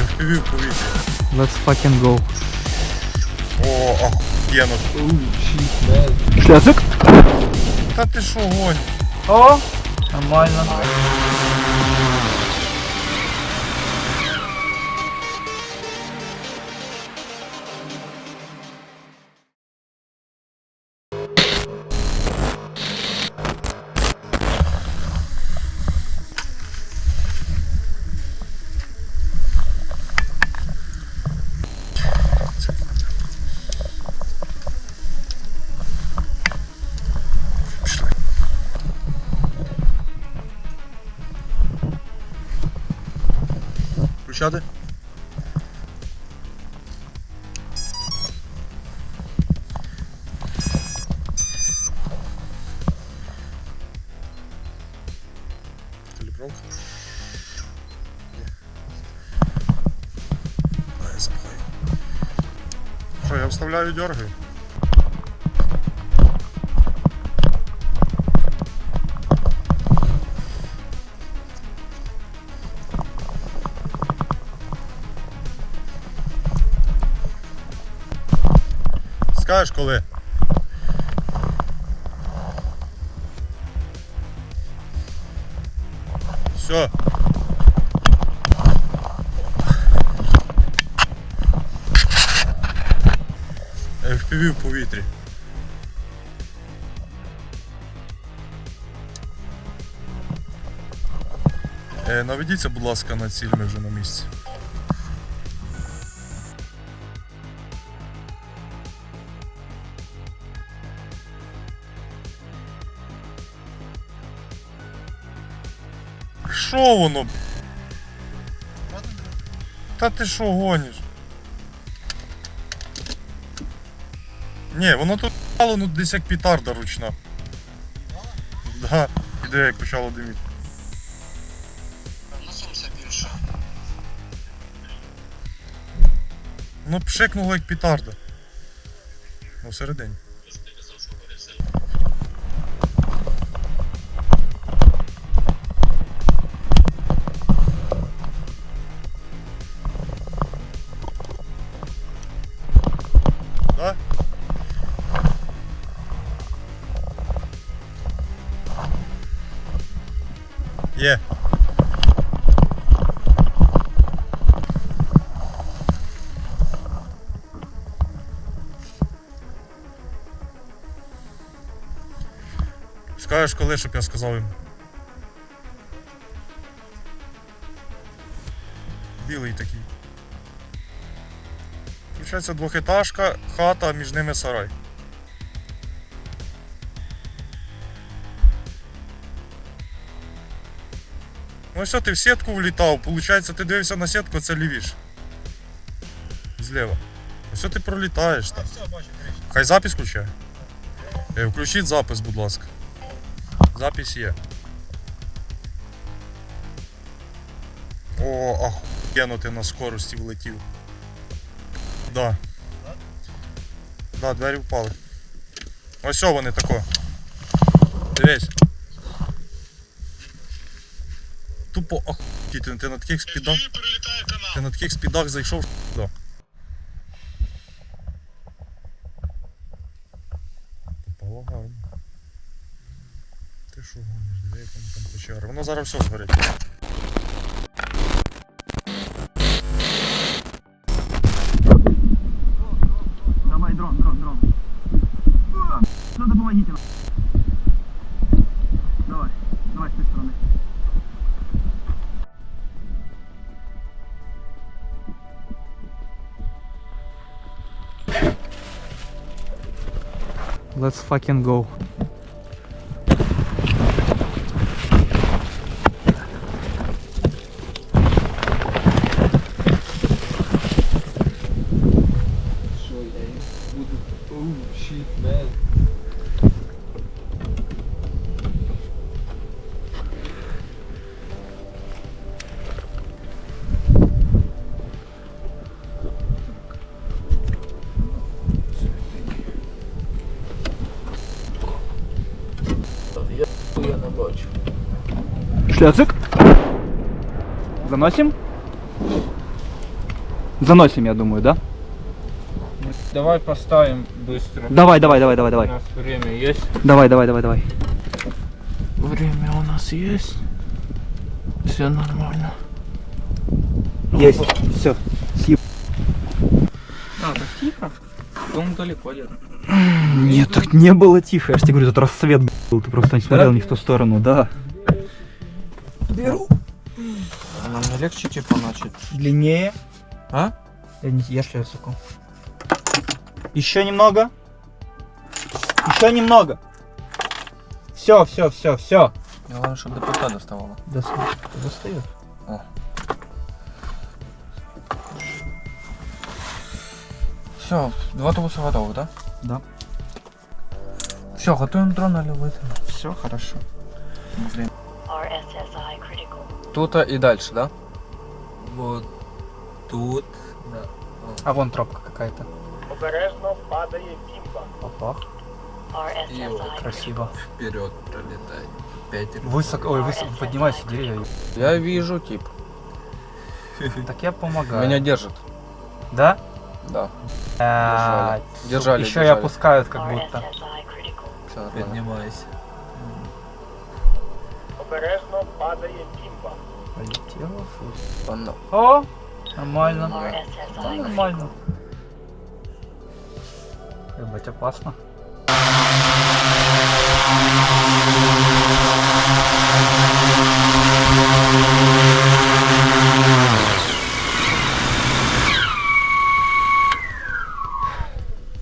FPV в повітрі. Let's fucking go. О, охуєнно. Шляпик? Та ти що гонь? О, нормально. Включати? Запхай. Що, я вставляю дергаю? Скажеш коли? Все. FPV в повітрі. Е, наведіться, будь ласка, на ціль, ми вже на місці. Що воно? Та ти що гониш? Ні, воно тут стало ну, десь як петарда ручна. Да, іде як почало диміти. Більше. Ну пшикнуло як петарда. Ну, всередині. Є. Скажеш коли, щоб я сказав їм. Білий такий. Включається двохетажка, хата, між ними сарай. Ну все, ти в сітку влітав, получається, ти дивишся на сітку, це лівіше. Зліва. Ну все ти пролітаєш там. Все, бачу, кричить. Хай запис включає. Е, Включіть запис, будь ласка. Запис є. О, охуєнно ти на скорості влетів. Да. Да, двері впали. Ось о вони тако. Дивись. Тупо охуєть, ти на таких спідах. перелітає канал. Ти на таких спідах зайшов да. Полагаю. Ти що гониш? Диви, як воно там печера. Воно зараз все згорить. Let's fucking go. Шляцик. Заносим? Заносим, я думаю, да? Давай поставим быстро. Давай, давай, давай, давай, У давай. нас время есть. Давай, давай, давай, давай. Время у нас есть. Все нормально. Есть. Все. А, так тихо. Дом далеко где-то. Нет, так не было тихо. Я же тебе говорю, тут рассвет был. Ты просто не смотрел ни в ту сторону, да. Беру. А нам легче типа начать? Длиннее. А? Я, не, я шляциком. Еще немного. Еще немного. Все, все, все, все. Главное, чтобы до пята доставало. Достает. Все, два тубуса готовы, да? Да. Все, готовим дрон на любой. Все хорошо. Critical. Тут и дальше, да? Вот тут. Да. А вон тропка какая-то. Обережно падає бімба. Опа. RSSI Красиво. Вперед пролетает. Пять. Высоко, ой, высоко поднимайся, деревья. Я вижу тип. Так я помогаю. Меня держит. Да? Да. Держали. Держали, Еще и держали. опускают как будто. Нормально. Поднимайся. Обережно падає бімба. Полетело. фу. Ладно. О, нормально. Нормально. Ебать, опасно.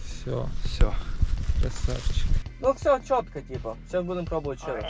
Все, все. Красавчик. Ну все четко, типа. Сейчас будем пробовать еще раз.